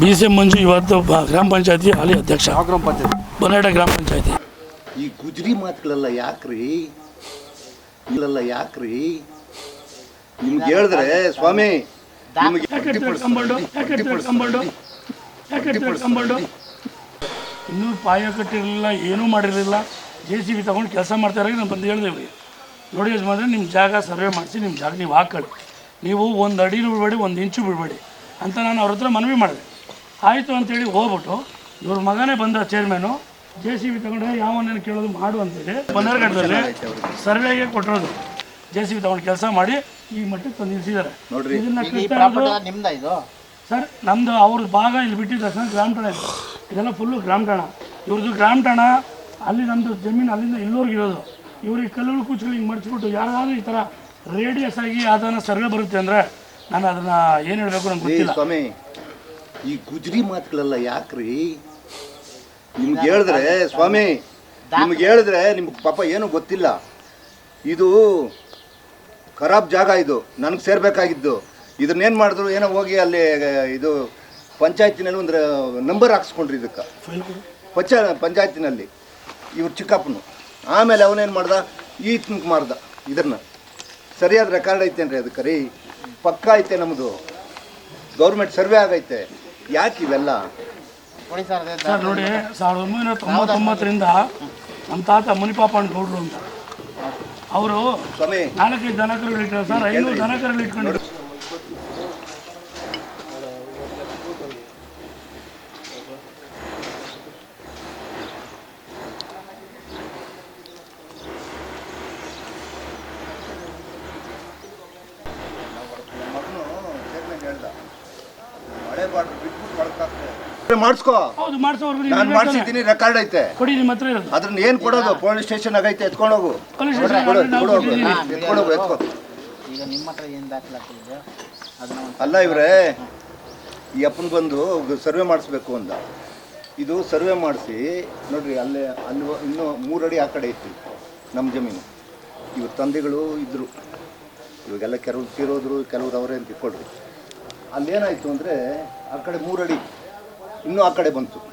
B C ಮಂಜು ಇವತ್ತು ಗ್ರಾಮ ಪಂಚಾಯತಿ ಹಾಲಿ ಅಧ್ಯಕ್ಷ. ಗ್ರಾಮ ಪಂಚಾಯತಿ? ಗ್ರಾಮ ಪಂಚಾಯತಿ. ಈ ಗುಜರಿ ಮಾತುಗಳೆಲ್ಲ ಯಾಕ್ರಿ? ಇಲ್ಲೆಲ್ಲ ಯಾಕ್ರಿ? ನಿಮ್ಗೆ ಹೇಳಿದ್ರೆ ಸ್ವಾಮಿ ನಿಮಗೆ ಇನ್ನೂ ಪಾಯ ಕಟ್ಟಿರಲಿಲ್ಲ ಏನೂ ಮಾಡಿರಲಿಲ್ಲ. ಜೆ ಸಿ ಬಿ ತೊಗೊಂಡು ಕೆಲಸ ಮಾಡ್ತಾರೆ ನಾನು ಬಂದು ಹೇಳಿದೆ ಇವ್ರಿಗೆ. ನೋಡಿ ಯಜಮಾನ್ರೆ ನಿಮ್ಮ ಜಾಗ ಸರ್ವೆ ಮಾಡಿಸಿ ನಿಮ್ಮ ಜಾಗ ನೀವು ಹಾಕೊಳ್ಳಿ ನೀವು ಒಂದು ಅಡಿನೂ ಬಿಡಬೇಡಿ ಒಂದು ಇಂಚು ಬಿಡಬೇಡಿ ಅಂತ ನಾನು ಅವ್ರ ಹತ್ರ ಮನವಿ ಮಾಡಿದೆ. ಆಯಿತು ಅಂತೇಳಿ ಹೋಗ್ಬಿಟ್ಟು ಇವ್ರ ಮಗನೇ ಬಂದ ಚೇರ್ಮನು ಜೆ ಸಿ ಬಿ ತಗೊಂಡ್ರೆ ಯಾವನೇನು ಕೇಳೋದು ಮಾಡು ಅಂತೇಳಿ ಬನ್ನರ್ಘಟ್ಟದಲ್ಲಿ ಸರ್ವೆಗೆ ಕೊಟ್ಟಿರೋದು. ಜೆ ಸಿ ಬಿ ತಗೊಂಡು ಕೆಲಸ ಮಾಡಿ ಈ ಮಟ್ಟಕ್ಕೆ ತಂದು. ಇದನ್ನ ನಿಮ್ದ ಇದು? ಸರ್ ನಮ್ಮದು ಅವ್ರ ಭಾಗ ಇಲ್ಲಿ ಬಿಟ್ಟಿದ್ದ ತಕ್ಷಣ ಗ್ರಾಮ ಠಾಣ ಇದೆ. ಇದೆಲ್ಲ ಫುಲ್ಲು ಗ್ರಾಮ ಠಾಣ. ಇವ್ರದ್ದು ಗ್ರಾಮ ಠಾಣ ಅಲ್ಲಿ ನಮ್ಮದು ಜಮೀನು ಅಲ್ಲಿಂದ ಇಲ್ಲೋರ್ಗೆ ಇರೋದು. ಇವ್ರಿಗೆ ಕಲ್ಲುಗಳು ಕೂಚುಗಳು ಹಿಂಗೆ ಮಡಿಸ್ಬಿಟ್ಟು ಯಾರಾದರೂ ಈ ಥರ ರೇಡಿಯಸ್ ಆಗಿ ಅದನ್ನು ಸರ್ವೆ ಬರುತ್ತೆ ಅಂದರೆ ನಾನು ಅದನ್ನು ಏನು ಹೇಳಬೇಕು ನಂಗೆ ಗೊತ್ತಿಲ್ಲ. ಈ ಗುಜರಿ ಮಾತುಗಳೆಲ್ಲ ಯಾಕ್ರಿ? ನಿಮ್ಗೆ ಹೇಳಿದ್ರೆ, ಸ್ವಾಮಿ, ನಿಮ್ಗೆ ಹೇಳಿದ್ರೆ ನಿಮ್ಗೆ ಪಾಪ ಏನೂ ಗೊತ್ತಿಲ್ಲ. ಇದು ಖರಾಬ್ ಜಾಗ ಇದು, ನನಗೆ ಸೇರಬೇಕಾಗಿದ್ದು. ಇದನ್ನೇನು ಮಾಡಿದ್ರು, ಏನೋ ಹೋಗಿ ಅಲ್ಲಿ, ಇದು ಪಂಚಾಯತಿನಲ್ಲಿ ಒಂದು ನಂಬರ್ ಹಾಕ್ಸ್ಕೊಂಡ್ರಿ ಇದಕ್ಕೆ. ಪಂಚ, ಪಂಚಾಯತಿನಲ್ಲಿ, ಇವ್ರು ಚಿಕ್ಕಪ್ಪನು. ಆಮೇಲೆ ಅವನೇನು ಮಾಡ್ದ? ತಿಂಕ್ ಮಾರ್ದ ಇದನ್ನ. ಸರಿಯಾದ ರೆಕಾರ್ಡ್ ಐತೇನ್ರಿ ಅದಕ್ಕೆ ರೀ ಪಕ್ಕ ಐತೆ ನಮ್ಮದು ಗೌರ್ಮೆಂಟ್ ಸರ್ವೆ ಆಗೈತೆ. ಯಾಕೆ ಇವೆಲ್ಲ? ಸರ್ ನೋಡಿ ಸಾವಿರದ ಒಂಬೈನೂರ ತೊಂಬತ್ತೊಂಬತ್ತರಿಂದ ನಮ್ಮ ತಾತ ಮುನಿಪಾಪಣ್ಣ ಗೌಡ್ರು ಅಂತ. ಅವರು ನಾಲ್ಕೈದು ದನಕರಲ್ಲಿ ಇಟ್ಟರು ಸರ್ ಐನೂರು ದನ ಕರುಗಳು ಇಟ್ಕೊಂಡಿದ್ರು ಮಾಡಿಸ್ಕೋ. ಹೌದು ಮಾಡಿಸೋರ್ಗು ನಾನು ಮಾಡಿಸಿದ್ದೀನಿ ರೆಕಾರ್ಡ್ ಐತೆ. ಕೊಡಿ ನಿಮ್ಮ ಹತ್ರ ಇರೋದು ಅದನ್ನ ಏನು ಕೊಡೋದು? ಪೊಲೀಸ್ ಸ್ಟೇಷನ್ ಆಗೈತೆ ಎತ್ಕೊಂಡೋಗು ಪೊಲೀಸ್ ಸ್ಟೇಷನ್ ಕೊಡು, ನಾವು ಕೊಡು, ಕೊಟ್ಟಿದ್ದೀವಿ. ಎತ್ಕೊಂಡೋಗು ಎತ್ಕೊ. ಈಗ ನಿಮ್ಮ ಹತ್ರ ಏನು ದಾಖಲಾತಿದೆ ಅದನ್ನ ಒಂದು ಅಲ್ಲ ಇವ್ರೆ ಈ ಅಪ್ಪನ ಬಂದು ಸರ್ವೆ ಮಾಡಿಸ್ಬೇಕು ಅಂದ. ಇದು ಸರ್ವೆ ಮಾಡಿಸಿ ನೋಡ್ರಿ ಅಲ್ಲೇ ಅಲ್ಲಿ ಇನ್ನೂ ಇನ್ನೂ ಮೂರಡಿ ಆ ಕಡೆ ಇತ್ತು ನಮ್ಮ ಜಮೀನು. ಇವ್ರ ತಂದೆಗಳು ಇದ್ದರು ಇವಾಗೆಲ್ಲ ಕೆಲವ್ರು ತೀರೋದ್ರು ಕೆಲವ್ರು ಅವರೇ ಅಂತ ಇಟ್ಕೊಳ್ರಿ ಅಲ್ಲೇನಾಯಿತು ಅಂದರೆ ಆ ಕಡೆ ಮೂರಡಿ ಇನ್ನೂ ಆ ಕಡೆ ಬಂತು.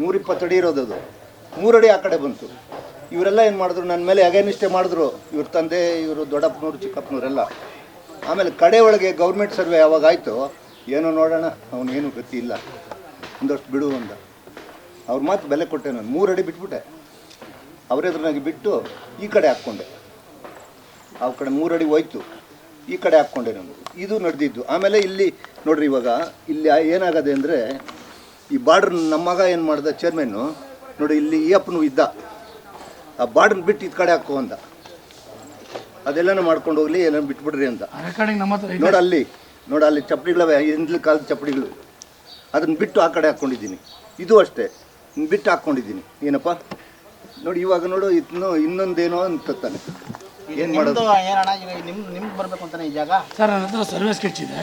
ನೂರಿಪ್ಪತ್ತಡಿ ಇರೋದು ಅದು. ಮೂರಡಿ ಆ ಕಡೆ ಬಂತು. ಇವರೆಲ್ಲ ಏನು ಮಾಡಿದ್ರು? ನನ್ನ ಮೇಲೆ ಅಗೇನಿಷ್ಟೇ ಮಾಡಿದ್ರು. ಇವ್ರ ತಂದೆ, ಇವರು ದೊಡ್ಡಪ್ಪನವ್ರು, ಚಿಕ್ಕಪ್ಪನವರೆಲ್ಲ. ಆಮೇಲೆ ಕಡೆ ಒಳಗೆ ಗೌರ್ಮೆಂಟ್ ಸರ್ವೆ ಯಾವಾಗ ಆಯಿತು, ಏನೋ ನೋಡೋಣ. ಅವನೇನು ಗತಿ ಇಲ್ಲ. ಒಂದಷ್ಟು ಬಿಡು ಅಂದ. ಅವ್ರ ಮಾತು ಬೆಲೆ ಕೊಟ್ಟೆ ನಾನು. ಮೂರು ಅಡಿ ಬಿಟ್ಬಿಟ್ಟೆ. ಅವರೆದ್ರನಾಗಿ ಬಿಟ್ಟು ಈ ಕಡೆ ಹಾಕ್ಕೊಂಡೆ. ಆ ಕಡೆ ಮೂರಡಿ ಹೋಯ್ತು. ಈ ಕಡೆ ಹಾಕ್ಕೊಂಡೆ ನಾನು. ಇದು ನಡೆದಿದ್ದು. ಆಮೇಲೆ ಇಲ್ಲಿ ನೋಡ್ರಿ ಇವಾಗ ಇಲ್ಲಿ ಏನಾಗದೆ ಅಂದರೆ ಈ ಬಾರ್ಡ್ರ್ ನಮ್ಮ ಮಗ ಏನು ಮಾಡ್ದ ಚೇರ್ಮನ್ನು ನೋಡಿ ಇಲ್ಲಿ ಈ ಅಪ್ಪನು ಇದ್ದ. ಆ ಬಾರ್ಡ್ರ್ ಬಿಟ್ಟು ಇದು ಕಡೆ ಹಾಕೋ ಅಂದ. ಅದೆಲ್ಲನೂ ಮಾಡ್ಕೊಂಡು ಹೋಗ್ಲಿ ಎಲ್ಲ ಬಿಟ್ಬಿಡ್ರಿ ಅಂತ ನೋಡಿ ಅಲ್ಲಿ ನೋಡಿ ಅಲ್ಲಿ ಚಪ್ಪಡಿಗಳವೆ ಹಿಂದ್ಲ ಕಾಲದ ಚಪ್ಪಡಿಗಳು. ಅದನ್ನ ಬಿಟ್ಟು ಆ ಕಡೆ ಹಾಕ್ಕೊಂಡಿದ್ದೀನಿ ಇದು ಅಷ್ಟೇ. ಬಿಟ್ಟು ಹಾಕ್ಕೊಂಡಿದ್ದೀನಿ ಏನಪ್ಪ? ನೋಡಿ ಇವಾಗ ನೋಡು ಇನ್ನು ಇನ್ನೊಂದೇನೋ ಅಂತಾನೆ. ಏನ್ ಏನು ಮಾಡೋದು? ಏನಣ್ಣ ಈಗ ನಿಮ್ ನಿಮ್ಗೆ ಬರಬೇಕು ಅಂತಾನೆ ಈ ಜಾಗ? ಸರ್ ನನ್ನ ಹತ್ರ ಸರ್ವೆ ಸ್ಕೆಚ್ ಇದೆ.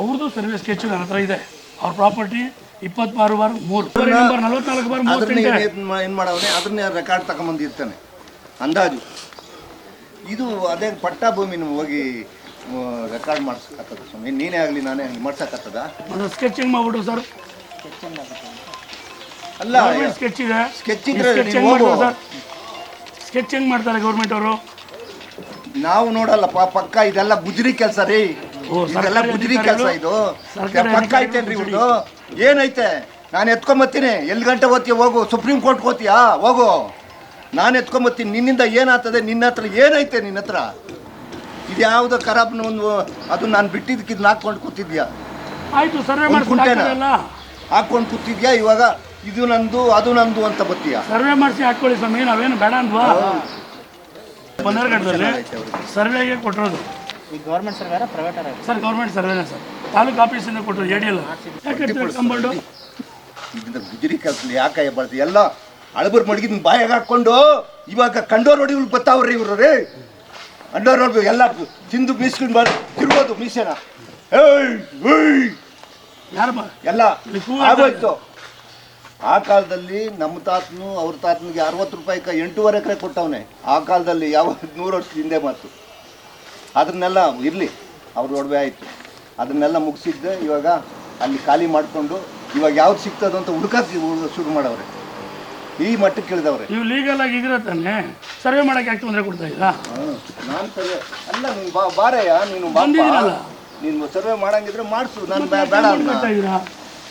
ಅವ್ರದ್ದು ಸರ್ವೆ ಸ್ಕೆಚ್ ನನ್ನ ಹತ್ರ ಇದೆ. ಅವ್ರ ಪ್ರಾಪರ್ಟಿ ಇಪ್ಪತ್ತಾರು ಬಾರ್ ಮೂರು. ನಂಬರ್ ನಲವತ್ನಾಲ್ಕು ಬಾರ್ ಅದನ್ನ ಏನು ಮಾಡವನೆ ಅದನ್ನೇ ರೆಕಾರ್ಡ್ ತಗೊಂಬಂದಿರ್ತಾನೆ? ಅಂದಾಜು. ಇದು ಅದೇ ಪಟ್ಟ ಭೂಮಿ ಹೋಗಿ ರೆಕಾರ್ಡ್ ಮಾಡ್ಸಕತ್ತದ ಸ್ವಾಮಿ? ನೀನೇ ಆಗಲಿ ನಾನೇ ಆಗಲಿ ಮಾಡ್ಸಕತ್ತದ ಒಂದು ಸ್ಕೆಚಿಂಗ್ ಮಾಡ್ಬಿಟ್ಟು ಸರ್. ಅಲ್ಲ ಗೌರ್ಮೆಂಟ್ ಸ್ಕೆಚ್ ಇದೆ. sketch ಇದ್ರೆ ಸ್ಕೆಚ್ ನೀವು ಹೆಂಗ್ ಹೋಗು. ಸರ್? ಸ್ಕೆಚ್ ಹೆಂಗ್ ಮಾಡ್ತಾರೆ ಗೌರ್ಮೆಂಟ್ ಅವರು? ನಾವು ನೋಡಲ್ಲಪ್ಪ ಪಕ್ಕ ಇದೆಲ್ಲ ಗುಜರಿ ಕೆಲಸ ರೀ. ಓ, ಇದೆಲ್ಲ ಸರ್ಕಾರಿ ಗುಜರಿ ಕೆಲಸ ಅಧಿಕಾರಿಗಳು- ಇದು. ಸರ್ಕಾರಿ ಪಕ್ಕ ಅಧಿಕಾರಿಗಳು ಐತೇನ್ರಿ ಗುಜರಿ. ಇವ್ರದ್ದು ಏನೈತೆ? ನಾನು ಎತ್ಕೊಂಬತ್ತೀನಿ. ಎಲ್ಲಿ ಗಂಟೆ ಓದ್ತೀಯ? ಹೋಗು. ಸುಪ್ರೀಂ ಕೋರ್ಟ್ ಹೋಗ್ತೀಯಾ ಹೋಗು. ನಾನು ಎತ್ಕೊಂಬತ್ತೀನಿ. ನಿನ್ನಿಂದ ಏನಾಗ್ತದೆ? ನಿನ್ನ ಹತ್ರ ಏನೈತೆ ನಿನ್ನ ಹತ್ರ? ಇದು ಯಾವ್ದು ಖರಾಬ್ನ ಒಂದು ಅದು ನಾನು ಬಿಟ್ಟಿದ್ದಕ್ಕೆ ಇದನ್ನ ಹಾಕ್ಕೊಂಡು ಕೂತಿದ್ಯಾ? ಆಯ್ತು ಸರ್ವೆ ಒಂದ್ ಕುಂಟೆನ? ಹಾಕ್ಕೊಂಡು ಕೂತಿದ್ಯಾ ಇವಾಗ? ಇದು ನಂದು ಅದು ನಂದು ಅಂತ ಬತ್ತೀಯ ಸರ್ವೆ ಮಾಡಿಸಿ ಹಾಕೊಳ್ಳಿ ಸ್ವಾಮಿ ನಾವೇನು ಬೇಡ ಅಂದ್ವಾ? ಬನ್ನರ್ಘಟ್ಟದಲ್ಲಿ ಸರ್ವೆಗೆ ಕೊಟ್ಟಿರೋದು. ಈ government survey private sir government ಸರ್ವೆನೇ sir. Taluk ಆಫೀಸಿಂದ ಕೊಟ್ಟರು ಎ ಡಿ ಎಲ್ ಇದನ್ನ ಗುಜರಿ ಕೆಲಸ ಯಾಕೆ ಬರ್ದು ಎಲ್ಲ ಅಳಬರ್ ಮಡಗಿದ್ ಬಾಯಾಗ ಹಾಕೊಂಡು ಇವಾಗ ಕಂಡೋರ್ ಹೊಡಿ ಗೊತ್ತಾವ್ರಿ ಇವ್ರು ರೀ. ಕಂಡೋರ್ ಹೊಡಿ ಎಲ್ಲ ತಿಂದು ಮೀಸ್ಕೊಂಡು ಬರ್ ತಿರ್ಬೋದು ಮೀಸೇನ. ಏಯ್ ಏಯ್. ಎಲ್ಲ ಆಗೋಯ್ತು. ಆ ಕಾಲದಲ್ಲಿ ನಮ್ಮ ತಾತನು ಅವ್ರ ತಾತನಿಗೆ ಅರವತ್ತು ರೂಪಾಯಿ ಎಂಟೂವರೆ ಎಕರೆ ಕೊಟ್ಟವನೆ. ಆ ಕಾಲದಲ್ಲಿ ಯಾವ ನೂರು ವರ್ಷ ಹಿಂದೆ ಮಾತು. ಅದನ್ನೆಲ್ಲ ಇರಲಿ ಅವ್ರ ಒಡವೆ ಆಯಿತು. ಅದನ್ನೆಲ್ಲ ಮುಗಿಸಿದ್ದೆ ಇವಾಗ ಅಲ್ಲಿ ಖಾಲಿ ಮಾಡಿಕೊಂಡು ಇವಾಗ ಯಾವ್ದು ಸಿಗ್ತದೆ ಅಂತ ಹುಡುಕಕ್ಕೆ ಶುರು ಮಾಡವ್ರೆ. ಈ ಮಟ್ಟಕ್ಕೆ ಕೇಳಿದವ್ರೆ. ನೀವು ಲೀಗಲ್ ಆಗಿ ಇದ್ರೆ ತಾನೆ ಸರ್ವೆ ಮಾಡಕ್ಕೆ ಯಾಕೆ ತೊಂದರೆ ಕೊಡ್ತಾ ಇಲ್ಲ ನಾನು ಸರ್ವೆ ಅಲ್ಲ ನೀನು ಬಾ ಬಾರಯ್ಯ ನೀನು. ಬಂದಿದ್ದೀನಲ್ಲ. ನೀನು ಸರ್ವೆ ಮಾಡಂಗಿದ್ರೆ ಮಾಡಿಸು ನಾನು ಬೇಡ ಇದ್ದೀರಾ?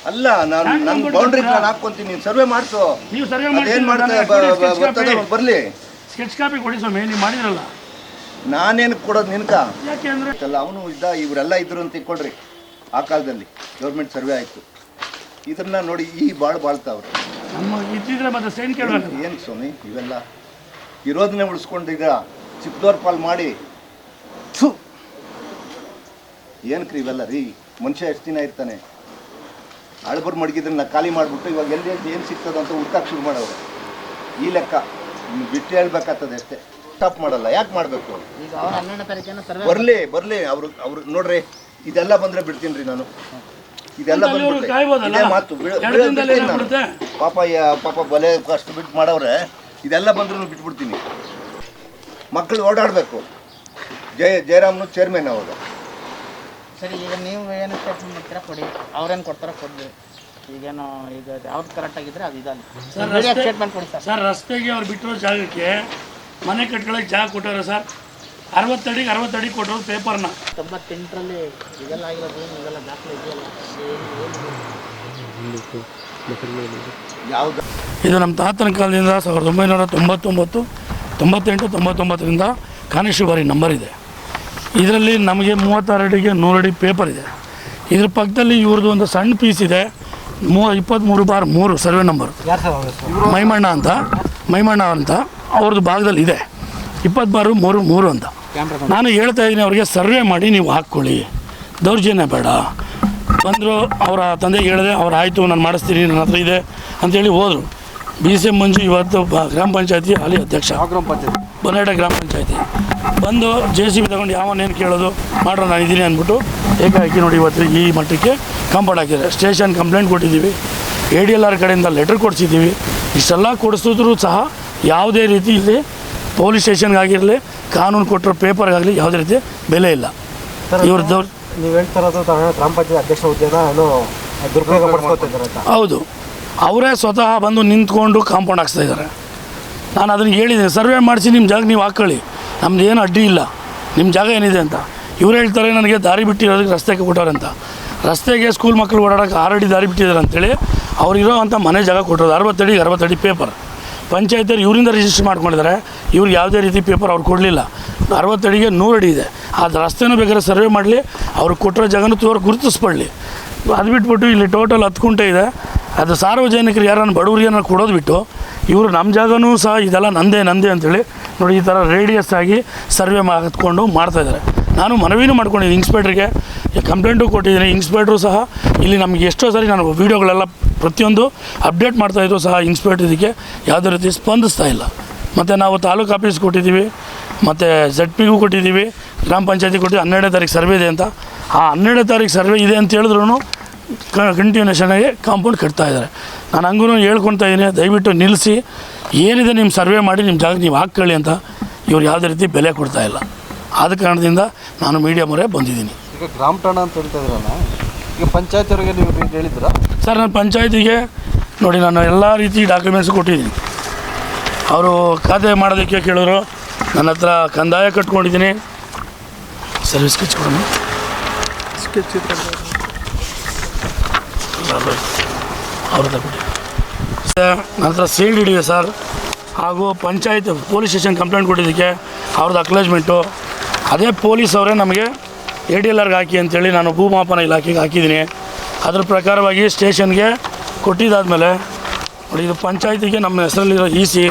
ಅಲ್ಲ ನಾನು ನನ್ನ? ಬೌಂಡ್ರಿ ನಾನು ಹಾಕ್ಕೊಂತೀನಿ ನೀನು ಸರ್ವೆ ಮಾಡಿಸು. ನೀವು ಸರ್ವೆ ಮಾಡಿ ಏನು ಮಾಡ್ತಾರೆ ಬರಲಿ. ಸ್ಕೆಚ್ ಕಾಪಿ ಕೊಡಿ ಸ್ವಾಮಿ ನೀವು ಮಾಡಿದ್ರಲ್ಲ. ನಾನೇನು ಕೊಡೋದು ನಿನ್ಕ? ಯಾಕೆ ಅಂದ್ರೆ? ಅಲ್ಲ ಅವನು ಇದ್ದ ಇವರೆಲ್ಲ ಇದ್ರು ಅಂತ ಕೊಡ್ರಿ. ಆ ಕಾಲದಲ್ಲಿ ಗೌರ್ಮೆಂಟ್ ಸರ್ವೆ ಆಯಿತು. ಇದನ್ನ ನೋಡಿ ಈ ಬಾಳ್ ಬಾಳ್ತಾವ್ರು. ನಮ್ಮ ಇದ್ದಿದ್ರೆ ಮತ್ತೆ ಸೈನ್ ಏನು ಸ್ವಾಮಿ ಇವೆಲ್ಲ? ಇರೋದನ್ನೇ ಉಳಿಸ್ಕೊಂಡಿದ್ದ ಚಿಕ್ಕದವ್ರ ಪಾಲ್ ಮಾಡಿ. ಏನಕ್ರಿ ಇವೆಲ್ಲ ರೀ? ಮನುಷ್ಯ ಎಷ್ಟು ದಿನ ಇರ್ತಾನೆ? ಅಳಬರ್ ಮಡಗಿದ್ರನ್ನ ಖಾಲಿ ಮಾಡಿಬಿಟ್ಟು ಇವಾಗ ಎಲ್ಲಿ ಏನು ಸಿಗ್ತದೆ ಅಂತ ಹುಡ್ಕಕ್ಕೆ ಶುರು ಮಾಡೋರು ಈ ಲೆಕ್ಕ ಬಿಟ್ಟು ಹೇಳ್ಬೇಕಾಗ್ತದೆ ಅಷ್ಟೇ. ಸ್ಟಾಪ್ ಮಾಡಲ್ಲ. ಯಾಕೆ ಮಾಡಬೇಕು? ಅವ್ರ ಬರಲಿ ಬರಲಿ. ಅವರು ಅವ್ರು ನೋಡ್ರಿ ಇದೆಲ್ಲ ಬಂದರೆ ಬಿಡ್ತೀನಿ ರೀ ನಾನು. ಇದೆಲ್ಲ ಬಂದ್ಬಿಟ್ಟು ಅವ್ರು ಮಾತು ಬಿಡ್- ಎರಡು ದಿನದಲ್ಲಿ ನಾನು. ಏನಾಗ್ಬಿಡುತ್ತೆ? ಪಾಪ ಯ- ಪಾಪ ಬಲೆ ಅಷ್ಟು ಬಿಟ್ಟು ಮಾಡವ್ರೆ. ಇದೆಲ್ಲ ಬಂದ್ರೂ ಬಿಟ್ಬಿಡ್ತೀನಿ. ಮಕ್ಕಳು ಓಡಾಡಬೇಕು. ಜಯ ಜಯರಾಮ್ನು ಚೇರ್ಮನ್ ಅವಾಗ ಸರಿ ಈಗ ನೀವು ಏನು ಸ್ಟೇಟ್ಮೆಂಟ್ ಮಾಡ್ತೀರಾ? ಕೊಡಿ. ಅವ್ರೇನು ಕೊಡ್ತಾರೋ ಕೊಡ್ಲಿ. ಈಗೇನು ಈಗ ಯಾವ್ದು ಕರೆಕ್ಟ್ ಆಗಿದ್ರೆ ಅದು ಇದಲ್ಲ. ಸರ್, ಸ್ಟೇಟ್ಮೆಂಟ್ ಕೊಡಿ ಸರ್. ಸರ್ ರಸ್ತೆಗೆ ಅವ್ರು ಬಿಟ್ಟಿರೋ ಜಾಗಕ್ಕೆ ಮನೆ ಕಟ್ಕೊಳ್ಳೋಕೆ ಜಾಗ ಕೊಟ್ಟವ್ರೆ ಸರ್? ಅರವತ್ತಡಿಗೆ ಅರವತ್ತಡಿ ಕೊಟ್ಟರು ಪೇಪರ್ನ ತೊಂಬತ್ತೆಂಟರಲ್ಲಿ ಇದೆಲ್ಲ ಆಗಿರೋದು ಇದೆಲ್ಲ ದಾಖಲೆ ಇದೆಯಲ್ಲ? ಯಾವ್ದು ಇದು ನಮ್ಮ ತಾತನ ಕಾಲದಿಂದ ಸಾವಿರದ ಒಂಬೈನೂರ ತೊಂಬತ್ತೊಂಬತ್ತು ತೊಂಬತ್ತೆಂಟು ತೊಂಬತ್ತೊಂಬತ್ತರಿಂದ ಕಾನಿಸ್ಟೇಬರಿ ನಂಬರ್ ಇದೆ. ಇದರಲ್ಲಿ ನಮಗೆ ಮೂವತ್ತಾರು ಅಡಿಗೆ ನೂರು ಅಡಿ ಪೇಪರ್ ಇದೆ. ಇದ್ರ ಪಕ್ಕದಲ್ಲಿ ಇವ್ರದ್ದು ಒಂದು ಸಣ್ಣ ಪೀಸ್ ಇದೆ. ಮೂ ಇಪ್ಪತ್ತ್ಮೂರು ಬಾರ್ ಮೂರು ಸರ್ವೆ ನಂಬರ್ ಮೈಮಣ್ಣ ಅಂತ. ಮೈಮಣ್ಣ ಅಂತ. ಅವ್ರದ್ದು ಭಾಗದಲ್ಲಿ ಇದೆ. ಇಪ್ಪತ್ತು ಬಾರು ಮೂರು ಮೂರು ಅಂತ. ನಾನು ಹೇಳ್ತಾ ಇದ್ದೀನಿ ಅವ್ರಿಗೆ ಸರ್ವೆ ಮಾಡಿ ನೀವು ಹಾಕ್ಕೊಳ್ಳಿ. ದೌರ್ಜನ್ಯ ಬೇಡ. ಬಂದರು ಅವರ ತಂದೆಗೆ ಹೇಳಿದೆ ಅವ್ರು ಆಯಿತು ನಾನು ಮಾಡಿಸ್ತೀನಿ ನನ್ನ ಹತ್ರ ಇದೆ ಅಂತೇಳಿ ಹೋದರು. ಬಿ ಸಿ ಎಂ ಮಂಜು ಇವತ್ತು ಗ್ರಾಮ ಪಂಚಾಯತಿ ಹಾಲಿ ಅಧ್ಯಕ್ಷ. ಗ್ರಾಮ ಪಂಚಾಯತಿ? ಬನ್ನೇಟ ಗ್ರಾಮ ಪಂಚಾಯತಿ. ಬಂದು ಜೆ ಸಿ ಬಿ ತಗೊಂಡು ಯಾವನ್ನೇನು ಕೇಳೋದು ಮಾಡ್ರ ನಾನು ಇದ್ದೀನಿ ಅಂದ್ಬಿಟ್ಟು ಏಕಾಏಕಿ ನೋಡಿ ಇವತ್ತು ಈ ಮಟ್ಟಕ್ಕೆ ಕಂಪೌಂಡ್ ಹಾಕಿದ್ದಾರೆ. ಸ್ಟೇಷನ್ ಕಂಪ್ಲೇಂಟ್ ಕೊಟ್ಟಿದ್ದೀವಿ. ಎ ಡಿ ಎಲ್ ಆರ್ ಕಡೆಯಿಂದ ಲೆಟ್ರ್ ಕೊಡಿಸಿದ್ದೀವಿ. ಇಷ್ಟೆಲ್ಲ ಕೊಡಿಸಿದ್ರು ಸಹ ಯಾವುದೇ ರೀತಿ ಇಲ್ಲಿ ಪೊಲೀಸ್ ಸ್ಟೇಷನ್ಗಾಗಿರಲಿ ಕಾನೂನು ಕೊಟ್ಟಿರೋ ಪೇಪರ್ಗಾಗಲಿ ಯಾವುದೇ ರೀತಿ ಬೆಲೆ ಇಲ್ಲ. ಇವ್ರದ್ದು ನೀವು ಹೇಳ್ತಾ ಇರೋದು ಗ್ರಾಮ ಪಂಚಾಯತ್ ಅಧ್ಯಕ್ಷ ಹುದ್ದೆನ ಏನು ದುರುಪಯೋಗ ಹೌದು. ಅವರೇ ಸ್ವತಃ ಬಂದು ನಿಂತ್ಕೊಂಡು ಕಾಂಪೌಂಡ್ ಹಾಕ್ಸ್ತಾ ಇದ್ದಾರೆ. ನಾನು ಅದನ್ನು ಹೇಳಿದ್ದೀನಿ ಸರ್ವೆ ಮಾಡಿಸಿ ನಿಮ್ಮ ಜಾಗ ನೀವು ಹಾಕ್ಕೊಳ್ಳಿ. ನಮ್ದು ಏನು ಅಡ್ಡಿ ಇಲ್ಲ. ನಿಮ್ಮ ಜಾಗ ಏನಿದೆ ಅಂತ. ಇವ್ರು ಹೇಳ್ತಾರೆ, ನನಗೆ ದಾರಿ ಬಿಟ್ಟಿರೋದಕ್ಕೆ ರಸ್ತೆಗೆ ಕೊಟ್ಟವ್ರೆ ರಸ್ತೆಗೆ ಸ್ಕೂಲ್ ಮಕ್ಕಳು ಓಡಾಡೋಕೆ ಆರಡಿ ದಾರಿ ಬಿಟ್ಟಿದ್ದಾರೆ ಅಂತೇಳಿ ಅವ್ರಿರೋ ಅಂಥ ಮನೆ ಜಾಗ ಕೊಟ್ಟರು ಅರವತ್ತಡಿ ಅರವತ್ತಡಿ ಪೇಪರ್ ಪಂಚಾಯತಿಯವ್ರು ಇವರಿಂದ ರಿಜಿಸ್ಟರ್ ಮಾಡ್ಕೊಂಡಿದ್ದಾರೆ. ಇವ್ರಿಗೆ ಯಾವುದೇ ರೀತಿ ಪೇಪರ್ ಅವ್ರು ಕೊಡಲಿಲ್ಲ. ಅರವತ್ತಡಿಗೆ ನೂರು ಅಡಿ ಇದೆ. ಅದು ರಸ್ತೆನೂ ಬೇಕಾದ್ರೆ ಸರ್ವೆ ಮಾಡಲಿ. ಅವ್ರಿಗೆ ಕೊಟ್ಟಿರೋ ಜಾಗನೂ ತೋರ್ ಗುರುತಿಸ್ಕೊಳ್ಳಿ. ಅದು ಬಿಟ್ಬಿಟ್ಟು ಇಲ್ಲಿ ಟೋಟಲ್ ಹತ್ತು ಕುಂಟೆ ಇದೆ. ಅದು ಸಾರ್ವಜನಿಕರು ಯಾರನ್ನು ಬಡವ್ರಿಗೆ ಕೊಡೋದು ಬಿಟ್ಟು ಇವರು ನಮ್ಮ ಜಾಗನೂ ಸಹ ಇದೆಲ್ಲ ನಂದೇ ನಂದೇ ಅಂತೇಳಿ ನೋಡಿ ಈ ಥರ ರೇಡಿಯಸ್ ಆಗಿ ಸರ್ವೆ ಮಾಡ್ಕೊಂಡು ಮಾಡ್ತಾಯಿದ್ದಾರೆ ನಾನು ಮನವಿನೂ ಮಾಡ್ಕೊಂಡಿದ್ದೀನಿ ಇನ್ಸ್ಪೆಕ್ಟ್ರಿಗೆ ಕಂಪ್ಲೇಂಟು ಕೊಟ್ಟಿದ್ದೀನಿ. ಇನ್ಸ್ಪೆಕ್ಟ್ರು ಸಹ ಇಲ್ಲಿ ನಮಗೆ ಎಷ್ಟೋ ಸರಿ ನಾನು ವೀಡಿಯೋಗಳೆಲ್ಲ ಪ್ರತಿಯೊಂದು ಅಪ್ಡೇಟ್ ಮಾಡ್ತಾಯಿದ್ರು ಸಹ ಇನ್ಸ್ಪೆಕ್ಟ್ರ್ ಇದಕ್ಕೆ. ಯಾವುದೇ ರೀತಿ ಸ್ಪಂದಿಸ್ತಾ ಇಲ್ಲ. ಮತ್ತು ನಾವು ತಾಲೂಕು ಆಫೀಸ್ ಕೊಟ್ಟಿದ್ದೀವಿ. ಮತ್ತು ಜೆಡ್ ಪಿಗೂ ಕೊಟ್ಟಿದ್ದೀವಿ. ಗ್ರಾಮ ಪಂಚಾಯತಿ ಕೊಟ್ಟಿದ್ದೀವಿ. ಹನ್ನೆರಡನೇ ತಾರೀಕು ಸರ್ವೆ ಇದೆ ಅಂತ. ಆ ಹನ್ನೆರಡನೇ ತಾರೀಕು ಸರ್ವೆ ಇದೆ ಅಂತ ಹೇಳಿದ್ರು ಕಂಟಿನ್ಯೂಷನ್ ಆಗಿ ಕಾಂಪೌಂಡ್ ಕಟ್ತಾ ಇದ್ದಾರೆ. ನಾನು ಹಂಗೂ ಹೇಳ್ಕೊತಾ ಇದ್ದೀನಿ ದಯವಿಟ್ಟು ನಿಲ್ಲಿಸಿ. ಏನಿದೆ ನಿಮ್ಮ ಸರ್ವೆ ಮಾಡಿ ನಿಮ್ಮ ಜಾಗಕ್ಕೆ ನೀವು ಹಾಕ್ಕೊಳ್ಳಿ ಅಂತ ಇವ್ರು ಯಾವುದೇ ರೀತಿ ಬೆಲೆ ಕೊಡ್ತಾ ಇಲ್ಲ. ಆದ ಕಾರಣದಿಂದ ನಾನು ಮೀಡಿಯಾ ಮೊರೆ ಬಂದಿದ್ದೀನಿ. ಈಗ ಗ್ರಾಮ ಠಾಣ ಅಂತ ಹೇಳ್ತಾ ಇದ್ರಲ್ಲ ಈಗ ಪಂಚಾಯತ್ ಅವರಿಗೆ ನೀವು ಹೇಳಿದ್ರ ಹೇಳಿದ್ರಾ? ಸರ್ ನಾನು ಪಂಚಾಯತಿಗೆ ನೋಡಿ ನಾನು ಎಲ್ಲ ರೀತಿ ಡಾಕ್ಯುಮೆಂಟ್ಸ್ ಕೊಟ್ಟಿದ್ದೀನಿ. ಅವರು ಖಾತೆ ಮಾಡೋದಕ್ಕೆ ಕೇಳಿದ್ರು. ನನ್ನ ಹತ್ರ ಕಂದಾಯ ಕಟ್ಕೊಂಡಿದ್ದೀನಿ. ಸರ್ವಿಸ್ ಸ್ಕೆಚ್ ಕೊಡೋಣ. ಹತ್ರ ಅವ್ರದ್ದು ನಂತರ ಸೀಲ್ಡ್ ಹಿಡಿದಿದೆ ಸರ್? ಹಾಗೂ ಪಂಚಾಯತ್ ಪೊಲೀಸ್ ಸ್ಟೇಷನ್ ಕಂಪ್ಲೇಂಟ್ ಕೊಟ್ಟಿದ್ದಕ್ಕೆ ಅವ್ರದ್ದು ಅಕ್ಲೇಜ್ಮೆಂಟು ಅದೇ ಪೊಲೀಸ್ ಅವರೇ ನಮಗೆ ಎ ಡಿ ಎಲ್ ಆರ್ಗೆ ಹಾಕಿ ಅಂತೇಳಿ ನಾನು ಭೂಮಾಪನ ಇಲಾಖೆಗೆ ಹಾಕಿದ್ದೀನಿ. ಅದ್ರ ಪ್ರಕಾರವಾಗಿ ಸ್ಟೇಷನ್ಗೆ ಕೊಟ್ಟಿದ್ದಾದಮೇಲೆ, ನೋಡಿ, ಇದು ಪಂಚಾಯತಿಗೆ ನಮ್ಮ ಹೆಸರಲ್ಲಿರೋ ಇ ಸಿ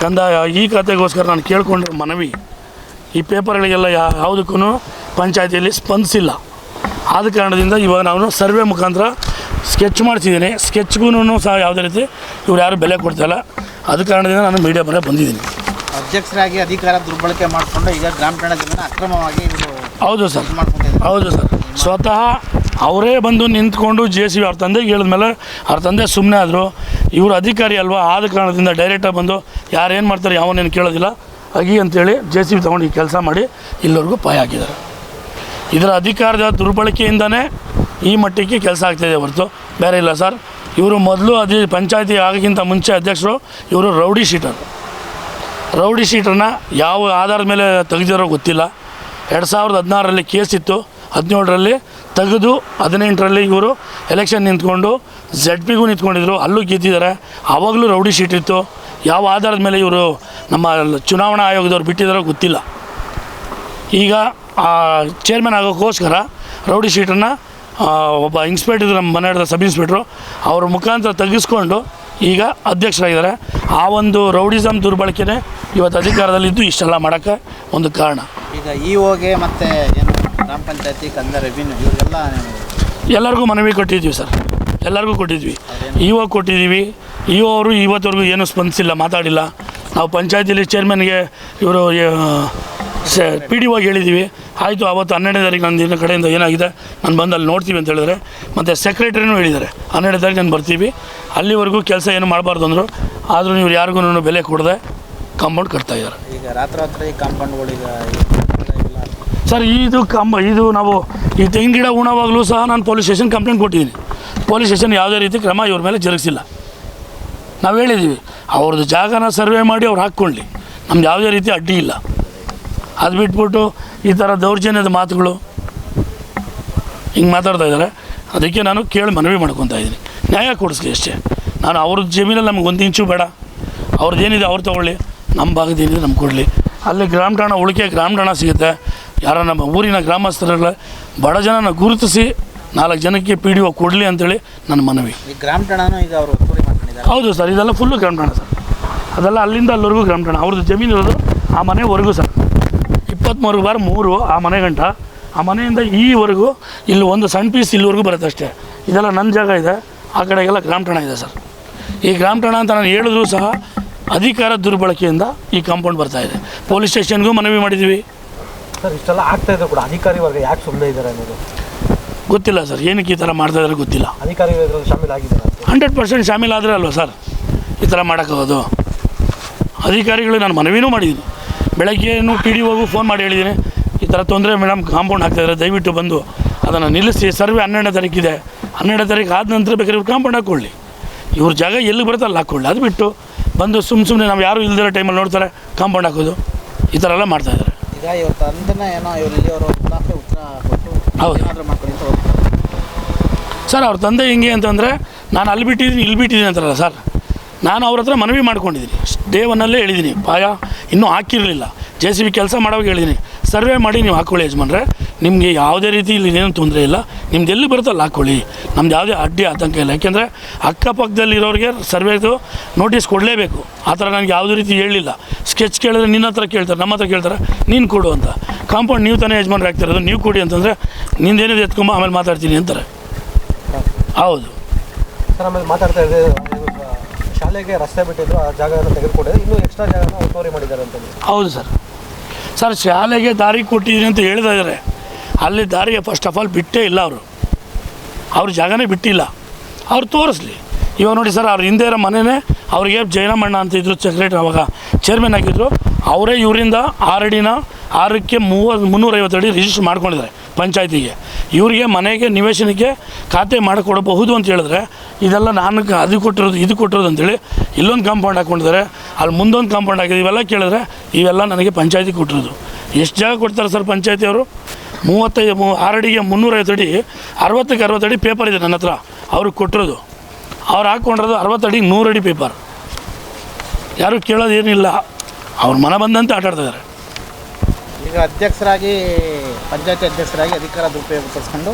ಕಂದಾಯ ಈ ಖಾತೆಗೋಸ್ಕರ ನಾನು ಕೇಳ್ಕೊಂಡಿರೋ ಮನವಿ, ಈ ಪೇಪರ್ಗಳಿಗೆಲ್ಲ ಯಾವುದಕ್ಕೂ ಪಂಚಾಯತಿಯಲ್ಲಿ ಸ್ಪಂದಿಸಿಲ್ಲ. ಆದ ಕಾರಣದಿಂದ ಇವಾಗ ನಾನು ಸರ್ವೆ ಮುಖಾಂತರ ಸ್ಕೆಚ್ ಮಾಡಿಸಿದ್ದೀನಿ. ಸ್ಕೆಚ್ಗೂ ಸಹ ಯಾವುದೇ ರೀತಿ ಇವ್ರು ಯಾರು ಬೆಲೆ ಕೊಡ್ತಾಯಿಲ್ಲ ಅದ ಕಾರಣದಿಂದ ನಾನು ಮೀಡಿಯಾ ಮನೆ ಬಂದಿದ್ದೀನಿ. ಅಧ್ಯಕ್ಷರಾಗಿ ಅಧಿಕಾರ ದುರ್ಬಳಕೆ ಮಾಡಿಕೊಂಡು ಈಗ ಗ್ರಾಮ ಠಾಣಾ ಅಕ್ರಮವಾಗಿ ಹೌದು ಸರ್. ಹೌದು ಸರ್. ಸ್ವತಃ ಅವರೇ ಬಂದು ನಿಂತ್ಕೊಂಡು ಜೆ ಸಿ ಬಿ ಅವ್ರ ತಂದೆಗೆ ಹೇಳಿದ್ಮೇಲೆ ಅವ್ರ ತಂದೆ ಸುಮ್ಮನೆ ಆದರು. ಇವರು ಅಧಿಕಾರಿ ಅಲ್ವಾ? ಆದ ಕಾರಣದಿಂದ ಡೈರೆಕ್ಟಾಗಿ ಬಂದು ಯಾರೇನು ಮಾಡ್ತಾರೆ ಯಾವನೇನು ಕೇಳೋದಿಲ್ಲ. ಅಗಿ ಅಂತೇಳಿ ಜೆ ಸಿ ಬಿ ತೊಗೊಂಡು ಈ ಕೆಲಸ ಮಾಡಿ ಇಲ್ಲಿವರೆಗೂ ಪಾಯ ಹಾಕಿದ್ದಾರೆ. ಇದರ ಅಧಿಕಾರದ ದುರ್ಬಳಕೆಯಿಂದನೇ ಈ ಮಟ್ಟಕ್ಕೆ ಕೆಲಸ ಆಗ್ತಾಯಿದೆ ಹೊರತು. ಬೇರೆ ಇಲ್ಲ ಸರ್. ಇವರು ಮೊದಲು ಅದೇ ಪಂಚಾಯತಿ ಆಗೋಕ್ಕಿಂತ ಮುಂಚೆ ಅಧ್ಯಕ್ಷರು, ಇವರು ರೌಡಿ ಶೀಟರ್. ರೌಡಿ ಶೀಟರ್ನ ಯಾವ ಆಧಾರದ ಮೇಲೆ ತೆಗೆದಿರೋ ಗೊತ್ತಿಲ್ಲ. ಎರಡು ಸಾವಿರದ ಹದಿನಾರರಲ್ಲಿ ಕೇಸ್ ಇತ್ತು. ಹದಿನೇಳರಲ್ಲಿ ತೆಗೆದು ಹದಿನೆಂಟರಲ್ಲಿ ಇವರು ಎಲೆಕ್ಷನ್ ನಿಂತ್ಕೊಂಡು ಝೆಡ್ ಪಿಗೂ ನಿಂತ್ಕೊಂಡಿದ್ರು. ಅಲ್ಲೂ ಗೆದ್ದಿದ್ದಾರೆ. ಆವಾಗಲೂ ರೌಡಿ ಶೀಟ್ ಇತ್ತು. ಯಾವ ಆಧಾರದ ಮೇಲೆ ಇವರು ನಮ್ಮ ಚುನಾವಣಾ ಆಯೋಗದವ್ರು ಬಿಟ್ಟಿದ್ದಾರೋ ಗೊತ್ತಿಲ್ಲ. ಈಗ ಚೇರ್ಮನ್ ಆಗೋಕ್ಕೋಸ್ಕರ ರೌಡಿ ಶೀಟನ್ನು ಒಬ್ಬ ಇನ್ಸ್ಪೆಕ್ಟರ್ ನಮ್ಮ ಮನೆ ಹಿಡಿದ ಸಬ್ ಇನ್ಸ್ಪೆಕ್ಟ್ರು ಅವ್ರ ಮುಖಾಂತರ ತೆಗೆಸ್ಕೊಂಡು ಈಗ ಅಧ್ಯಕ್ಷರಾಗಿದ್ದಾರೆ. ಆ ಒಂದು ರೌಡಿಸಮ್ ದುರ್ಬಳಕೆನೇ ಇವತ್ತು ಅಧಿಕಾರದಲ್ಲಿದ್ದು ಇಷ್ಟೆಲ್ಲ ಮಾಡೋಕ್ಕೆ ಒಂದು ಕಾರಣ. ಈಗ ಇ ಓಗೆ ಮತ್ತು ಏನು ಗ್ರಾಮ ಪಂಚಾಯತಿ ಕಂದ ರೆವಿನ್ಯೂ ಇವರೆಲ್ಲ ಎಲ್ಲರಿಗೂ ಮನವಿ ಕೊಟ್ಟಿದ್ವಿ ಸರ್. ಎಲ್ಲರಿಗೂ ಕೊಟ್ಟಿದ್ವಿ ಇಒ ಕೊಟ್ಟಿದ್ದೀವಿ. ಇಒ ಅವರು ಇವತ್ತವರೆಗೂ ಏನೂ ಸ್ಪಂದಿಸಿಲ್ಲ ಮಾತಾಡಿಲ್ಲ. ನಾವು ಪಂಚಾಯತಿಲಿ ಚೇರ್ಮನ್ಗೆ ಇವರು ಪಿ ಡಿ ಒಗೆ ಹೇಳಿದ್ದೀವಿ. ಆಯಿತು ಅವತ್ತು ಹನ್ನೆರಡನೇ ತಾರೀಕು ನನ್ನ ಕಡೆಯಿಂದ ಏನಾಗಿದೆ ನಾನು ಬಂದು ಅಲ್ಲಿ ನೋಡ್ತೀವಿ ಅಂತ ಹೇಳಿದರೆ ಮತ್ತು ಸೆಕ್ರೆಟರಿನೂ ಹೇಳಿದ್ದಾರೆ. ಹನ್ನೆರಡನೇ ತಾರೀಕು ನಾನು ಬರ್ತೀವಿ. ಅಲ್ಲಿವರೆಗೂ ಕೆಲಸ ಏನು ಮಾಡಬಾರ್ದು ಅಂದರು. ಆದರೂ ನೀವು ಯಾರಿಗೂ ಬೆಲೆ ಕೊಡದೆ ಕಾಂಪೌಂಡ್ ಕಟ್ತಾಯಿದ್ದಾರೆ ಈಗ ರಾತ್ರೋರಾತ್ರಿ ಕಾಂಪೌಂಡ್ಗಳೀಗ ಸರ್ ಇದು ಕಂಬ ಇದು ನಾವು ಈ ತೆಂಗಿನ ಗಿಡ ಉಣವಾಗಲೂ ಸಹ ನಾನು ಪೊಲೀಸ್ ಸ್ಟೇಷನ್ ಕಂಪ್ಲೇಂಟ್ ಕೊಟ್ಟಿದ್ದೀನಿ. ಪೊಲೀಸ್ ಸ್ಟೇಷನ್ ಯಾವುದೇ ರೀತಿ ಕ್ರಮ ಇವ್ರ ಮೇಲೆ ಜರುಗಿಸಿಲ್ಲ. ನಾವು ಹೇಳಿದ್ದೀವಿ ಅವ್ರದ್ದು ಜಾಗನ ಸರ್ವೆ ಮಾಡಿ ಅವ್ರು ಹಾಕ್ಕೊಳ್ಳಿ ನಮ್ದು ಯಾವುದೇ ರೀತಿ ಅಡ್ಡಿ ಇಲ್ಲ. ಅದು ಬಿಟ್ಬಿಟ್ಟು ಈ ಥರ ದೌರ್ಜನ್ಯದ ಮಾತುಗಳು ಹಿಂಗೆ ಮಾತಾಡ್ತಾ ಇದ್ದಾರೆ. ಅದಕ್ಕೆ ನಾನು ಕೇಳಿ ಮನವಿ ಮಾಡ್ಕೊತಾ ಇದ್ದೀನಿ. ನ್ಯಾಯ ಕೊಡಿಸ್ಲಿ ಅಷ್ಟೇ. ನಾನು ಅವ್ರ ಜಮೀನಲ್ಲಿ ನಮ್ಗೆ ಒಂದು ಇಂಚು ಬೇಡ. ಅವ್ರದ್ದು ಏನಿದೆ ಅವ್ರು ತೊಗೊಳ್ಳಿ. ನಮ್ಮ ಭಾಗದ ಏನಿದೆ ನಮ್ಗೆ ಕೊಡಲಿ. ಅಲ್ಲಿ ಗ್ರಾಮ ಠಾಣ ಉಳಿಕೆ ಗ್ರಾಮ ಠಾಣ ಸಿಗುತ್ತೆ. ಯಾರೋ ನಮ್ಮ ಊರಿನ ಗ್ರಾಮಸ್ಥರಲ್ಲ ಬಡ ಜನನ ಗುರುತಿಸಿ ನಾಲ್ಕು ಜನಕ್ಕೆ ಪಿ ಡಿ ಒ ಕೊಡಲಿ ಅಂತೇಳಿ ನನ್ನ ಮನವಿ. ಗ್ರಾಮ ಈಗ ಅವರು ಹೌದು ಸರ್ ಇದೆಲ್ಲ ಫುಲ್ಲು ಗ್ರಾಮ ಠಾಣ ಸರ್. ಅದೆಲ್ಲ ಅಲ್ಲಿಂದ ಅಲ್ಲಿವರೆಗೂ ಗ್ರಾಮ ಠಾಣ ಅವ್ರದ್ದು ಜಮೀನು ಇರೋದು ಆ ಮನೆವರೆಗೂ ಸರ್. ಇಪ್ಪತ್ತ್ಮೂರು ಬಾರ್ ಮೂರು ಆ ಮನೆ ಗಂಟ ಆ ಮನೆಯಿಂದ ಈವರೆಗೂ ಇಲ್ಲಿ ಒಂದು ಸಣ್ಣ ಪೀಸ್ ಇಲ್ಲಿವರೆಗೂ ಬರುತ್ತೆ ಅಷ್ಟೇ. ಇದೆಲ್ಲ ನನ್ನ ಜಾಗ ಇದೆ. ಆ ಕಡೆಗೆಲ್ಲ ಗ್ರಾಮ ಠಾಣ ಇದೆ ಸರ್. ಈ ಗ್ರಾಮ ಠಾಣ ಅಂತ ನಾನು ಹೇಳಿದ್ರು ಸಹ ಅಧಿಕಾರ ದುರ್ಬಳಕೆಯಿಂದ ಈ ಕಾಂಪೌಂಡ್ ಬರ್ತಾ ಇದೆ. ಪೊಲೀಸ್ ಸ್ಟೇಷನ್ಗೂ ಮನವಿ ಮಾಡಿದ್ದೀವಿ ಸರ್ ಇಷ್ಟೆಲ್ಲ ಆಗ್ತಾ ಇದೆ ಕೂಡ. ಅಧಿಕಾರಿ ವರ್ಗ ಯಾಕೆ ಸುಮ್ಮನೆ ಇದ್ದಾರೆ ಅನ್ನೋದು? ಗೊತ್ತಿಲ್ಲ ಸರ್. ಏನಕ್ಕೆ ಈ ಥರ ಮಾಡ್ತಾ ಇದ್ದಾರೆ ಗೊತ್ತಿಲ್ಲ. ಅಧಿಕಾರಿ ಶಾಮಿಲ್ ಶಾಮೀಲ್ ಆಗಿದ್ದಾರೆ ಅಂತ. ಹಂಡ್ರೆಡ್ ಪರ್ಸೆಂಟ್ ಶಾಮೀಲ್ ಆದರೆ ಅಲ್ವಾ ಸರ್? ಈ ಥರ ಮಾಡೋಕ್ಕಾಗೋದು. ಅಧಿಕಾರಿಗಳು ನಾನು ಮನವಿನೂ ಮಾಡಿದ್ದೀನಿ. ಬೆಳಗ್ಗೆನೂ ಪಿ ಡಿ ಒಗೂ ಫೋನ್ ಮಾಡಿ ಹೇಳಿದ್ದೀನಿ. ಈ ಥರ ತೊಂದರೆ ಮೇಡಮ್ ಕಾಂಪೌಂಡ್ ಹಾಕ್ತಾಯಿದ್ದಾರೆ ದಯವಿಟ್ಟು ಬಂದು ಅದನ್ನು ನಿಲ್ಲಿಸಿ. ಸರ್ವೆ ಹನ್ನೆರಡನೇ ತಾರೀಕಿದೆ. ಹನ್ನೆರಡನೇ ತಾರೀಕು ಆದ ನಂತರ ಬೇಕಾದ್ರೆ ಇವ್ರು ಕಾಂಪೌಂಡ್ ಹಾಕ್ಕೊಳ್ಳಿ ಇವ್ರ ಜಾಗ ಎಲ್ಲಿ ಬರುತ್ತೆ ಅಲ್ಲಿ ಹಾಕ್ಕೊಳ್ಳಿ ಅದು ಬಿಟ್ಟು ಬಂದು ಸುಮ್ಮ ಸುಮ್ಮನೆ ನಾವು ಯಾರು ಇಲ್ದಿರೋ ಟೈಮಲ್ಲಿ ನೋಡ್ತಾರೆ ಕಾಂಪೌಂಡ್ ಹಾಕೋದು. ಈ ಥರ ಎಲ್ಲ ಮಾಡ್ತಾಯಿದ್ದಾರೆ ಹೌದು. ಸರ್ ಅವ್ರ ತಂದೆ ಹಿಂಗೆ ಅಂತಂದರೆ ನಾನು ಅಲ್ಲಿ ಬಿಟ್ಟಿದ್ದೀನಿ ಇಲ್ಲಿ ಬಿಟ್ಟಿದ್ದೀನಿ ಅಂತಾರಲ್ಲ ಸರ್. ನಾನು ಅವ್ರ ಹತ್ರ ಮನವಿ ಮಾಡ್ಕೊಂಡಿದ್ದೀನಿ. ಡೇ ಒನ್ನಲ್ಲೇ ಹೇಳಿದ್ದೀನಿ ಪಾಯ ಇನ್ನೂ ಹಾಕಿರಲಿಲ್ಲ. ಜೆ ಸಿ ಬಿ ಕೆಲಸ ಮಾಡೋವಾಗ ಹೇಳಿದ್ದೀನಿ ಸರ್ವೆ ಮಾಡಿ ನೀವು ಹಾಕ್ಕೊಳ್ಳಿ ಯಜಮಾನ್ರೆ. ನಿಮಗೆ ಯಾವುದೇ ರೀತಿ ಇಲ್ಲಿ ಏನೂ ತೊಂದರೆ ಇಲ್ಲ. ನಿಮ್ದು ಎಲ್ಲಿ ಬರುತ್ತೋ ಅಲ್ಲಿ ಹಾಕ್ಕೊಳ್ಳಿ ನಮ್ದು ಯಾವುದೇ ಅಡ್ಡಿ ಆತಂಕ ಇಲ್ಲ. ಯಾಕೆಂದರೆ ಅಕ್ಕಪಕ್ಕದಲ್ಲಿರೋರಿಗೆ ಸರ್ವೇದು ನೋಟಿಸ್ ಕೊಡಲೇಬೇಕು. ಆ ಥರ ನನಗೆ ಯಾವುದೇ ರೀತಿ ಹೇಳಿಲ್ಲ. ಸ್ಕೆಚ್ ಕೇಳಿದ್ರೆ ನಿನ್ನ ಹತ್ರ ಕೇಳ್ತಾರೆ ನಮ್ಮ ಹತ್ರ ಕೇಳ್ತಾರೆ ನೀನು ಕೊಡು ಅಂತ. ಕಾಂಪೌಂಡ್ ನೀವು ತಾನೇ ಯಜಮಾನ್ರು ಆಗ್ತಿರೋದು ನೀವು ಕೊಡಿ ಅಂತಂದರೆ ನಿಂದೇನಿದೆ ಎತ್ಕೊಂಬ ಆಮೇಲೆ ಮಾತಾಡ್ತೀನಿ ಅಂತಾರೆ. ಹೌದು. ಸರ್ ಆಮೇಲೆ ಮಾತಾಡ್ತಾ ಇದೆ ಇವಾಗ ಶಾಲೆಗೆ ರಸ್ತೆ ಬಿಟ್ಟಿದ್ರು, ಆ ಜಾಗವನ್ನು ತೆಗೆದುಕೊಂಡಿದ್ದಾರೆ ಇನ್ನೂ ಎಕ್ಸ್ಟ್ರಾ ಜಾಗನ ಒತ್ತುವರಿ ಮಾಡಿದ್ದಾರೆ ಅಂತ ಹೌದು ಸರ್. ಸರ್, ಶಾಲೆಗೆ ದಾರಿ ಕೊಟ್ಟಿದ್ದೀನಿ ಅಂತ ಹೇಳ್ತಾ ಇದ್ದಾರೆ. ಅಲ್ಲಿ ದಾರಿಗೆ ಫಸ್ಟ್ ಆಫ್ ಆಲ್ ಬಿಟ್ಟೇ ಇಲ್ಲ ಅವರು. ಅವ್ರ ಜಾಗನೇ ಬಿಟ್ಟಿಲ್ಲ. ಅವ್ರು ತೋರಿಸ್ಲಿ. ಇವಾಗ ನೋಡಿ ಸರ್, ಅವ್ರ ಹಿಂದೆ ಇರೋ ಮನೆಯೇ ಅವ್ರಿಗೆ ಜೈನಮಣ್ಣ ಅಂತ ಇದ್ರು ಸೆಕ್ರೆಟ್ರಿ ಅವಾಗ. ಚೇರ್ಮನ್ ಆಗಿದ್ದರು ಅವರೇ ಇವರಿಂದ ಆರಡಿನ ಆರಕ್ಕೆ ಮೂವತ್ತು ಮುನ್ನೂರೈವತ್ತು ಅಡಿ ರಿಜಿಸ್ಟರ್ ಮಾಡ್ಕೊಂಡಿದ್ದಾರೆ ಪಂಚಾಯತಿಗೆ. ಇವರಿಗೆ ಮನೆಗೆ ನಿವೇಶನಕ್ಕೆ ಖಾತೆ ಮಾಡಿಕೊಡಬಹುದು ಅಂತ ಹೇಳಿದ್ರೆ, ಇದೆಲ್ಲ ನಾನು ಅದು ಕೊಟ್ಟಿರೋದು, ಇದು ಕೊಟ್ಟಿರೋದು ಅಂತೇಳಿ ಇಲ್ಲೊಂದು ಕಾಂಪೌಂಡ್ ಹಾಕ್ಕೊಂಡಿದ್ದಾರೆ. ಅಲ್ಲಿ ಮುಂದೊಂದು ಕಾಂಪೌಂಡ್ ಹಾಕಿದೆ. ಇವೆಲ್ಲ ಕೇಳಿದ್ರೆ ಇವೆಲ್ಲ ನನಗೆ ಪಂಚಾಯತಿ ಕೊಟ್ಟಿರೋದು. ಎಷ್ಟು ಜಾಗ ಕೊಡ್ತಾರೆ ಸರ್ ಪಂಚಾಯತಿಯವರು ಮೂವತ್ತೈದು, ಮೂ, ಆರಡಿಗೆ ಮುನ್ನೂರೈವತ್ತು ಅಡಿ, ಅರವತ್ತಕ್ಕೆ ಅರವತ್ತು ಅಡಿ ಪೇಪರ್ ಇದೆ ನನ್ನ ಹತ್ರ. ಅವ್ರಿಗೆ ಕೊಟ್ಟಿರೋದು. ಅವ್ರು ಹಾಕ್ಕೊಂಡಿರೋದು ಅರವತ್ತಡಿ ನೂರಡಿ ಪೇಪರ್ ಯಾರೂ ಕೇಳೋದೇನಿಲ್ಲ. ಅವ್ರ ಮನ ಬಂದಂತೆ ಆಟ ಆಡ್ತಿದ್ದಾರೆ ಈಗ ಅಧ್ಯಕ್ಷರಾಗಿ ಪಂಚಾಯತಿ ಅಧ್ಯಕ್ಷರಾಗಿ ಅಧಿಕಾರ ದುರುಪಯೋಗಪಡಿಸ್ಕೊಂಡು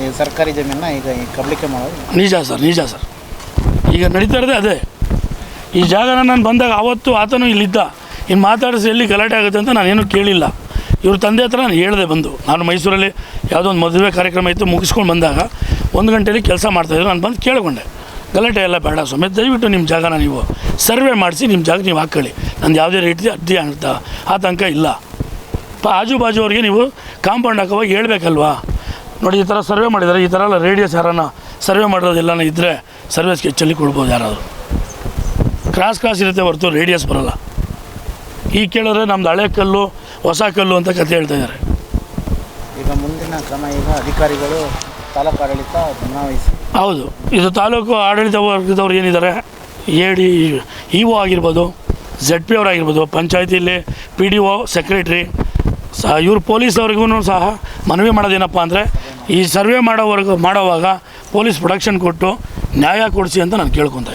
ಈ ಸರ್ಕಾರಿ ಜಮೀನನ್ನ ಈಗ ಈ ಕಬಳಿಕೆ ಮಾಡೋದು. ನಿಜ ಸರ್ ನಿಜ ಸರ್. ಈಗ ನಡೀತಾ ಇರೋದೇ ಅದೇ. ಈ ಜಾಗನ ನಾನು ಬಂದಾಗ ಆವತ್ತು ಆತನು ಇಲ್ಲಿದ್ದ. ಇನ್ನು ಮಾತಾಡಿಸಿ ಎಲ್ಲಿ ಗಲಾಟೆ ಆಗುತ್ತೆ ಅಂತ ನಾನೇನು ಕೇಳಿಲ್ಲ. ಇವ್ರ ತಂದೆ ಹತ್ರ ನಾನು ಹೇಳಿದೆ ಬಂದು. ನಾನು ಮೈಸೂರಲ್ಲಿ ಯಾವುದೋ ಒಂದು ಮದುವೆ ಕಾರ್ಯಕ್ರಮ ಇತ್ತು ಮುಗಿಸ್ಕೊಂಡು ಬಂದಾಗ ಒಂದು ಗಂಟೆಯಲ್ಲಿ ಕೆಲಸ ಮಾಡ್ತಾಯಿದ್ರು ನಾನು ಬಂದು ಕೇಳಿಕೊಂಡೆ. ಗಲಾಟೆ ಎಲ್ಲ ಬೇಡ ಸ್ವಾಮಿ. ದಯವಿಟ್ಟು ನಿಮ್ಮ ಜಾಗನ ನೀವು ಸರ್ವೆ ಮಾಡಿಸಿ ನಿಮ್ಮ ಜಾಗ ನೀವು ಹಾಕ್ಕೊಳ್ಳಿ. ನಂದು ಯಾವುದೇ ರೀತಿ ಅಡ್ಡಿ ಅಂತ ಆತಂಕ ಇಲ್ಲ. ಪ ಆಜು ಬಾಜು ಅವ್ರಿಗೆ ನೀವು ಕಾಂಪೌಂಡ್ ಹಾಕೋವಾಗ ಹೇಳ್ಬೇಕಲ್ವಾ? ನೋಡಿ, ಈ ಥರ ಸರ್ವೆ ಮಾಡಿದರೆ, ಈ ಥರ ಎಲ್ಲ ರೇಡಿಯಸ್ ಯಾರನ್ನ ಸರ್ವೆ ಮಾಡಿರೋದೆಲ್ಲನೂ ಇದ್ದರೆ ಸರ್ವೆ ಸ್ಕೆಚ್ಚಲ್ಲಿ ಕೊಡ್ಬೋದು ಯಾರಾದರೂ. ಕ್ರಾಸ್ ಕ್ರಾಸ್ ಇರುತ್ತೆ ಹೊರತು ರೇಡಿಯಸ್ ಬರೋಲ್ಲ. ಈಗ ಕೇಳಿದ್ರೆ ನಮ್ದು ಹಳೆ ಕಲ್ಲು, ಹೊಸ ಕಲ್ಲು ಅಂತ ಕತೆ ಹೇಳ್ತಾ ಇದ್ದಾರೆ. ಈಗ ಮುಂದಿನ ಕ್ರಮ ಈಗ ಅಧಿಕಾರಿಗಳು ತಾಲೂಕು ಆಡಳಿತ ಗಮನವಹಿಸಿ ಹೌದು. ಇದು ತಾಲೂಕು ಆಡಳಿತ ವರ್ಗದವ್ರು ಏನಿದ್ದಾರೆ? ಎ ಡಿ ಇ ಒ ಆಗಿರ್ಬೋದು ಝೆಡ್ ಪಿ ಅವರಾಗಿರ್ಬೋದು ಪಂಚಾಯತಿಲಿ ಪಿ ಡಿ ಒ ಸೆಕ್ರೆಟ್ರಿ ಸಹ ಇವ್ರು ಪೊಲೀಸವ್ರಿಗೂ ಸಹ ಮನವಿ ಮಾಡೋದೇನಪ್ಪ ಅಂದರೆ, ಈ ಸರ್ವೆ ಮಾಡೋವರೆಗೂ, ಮಾಡೋವಾಗ ಪೊಲೀಸ್ ಪ್ರೊಡಕ್ಷನ್ ಕೊಟ್ಟು ನ್ಯಾಯ ಕೊಡಿಸಿ ಅಂತ ನಾನು ಕೇಳ್ಕೊತಾ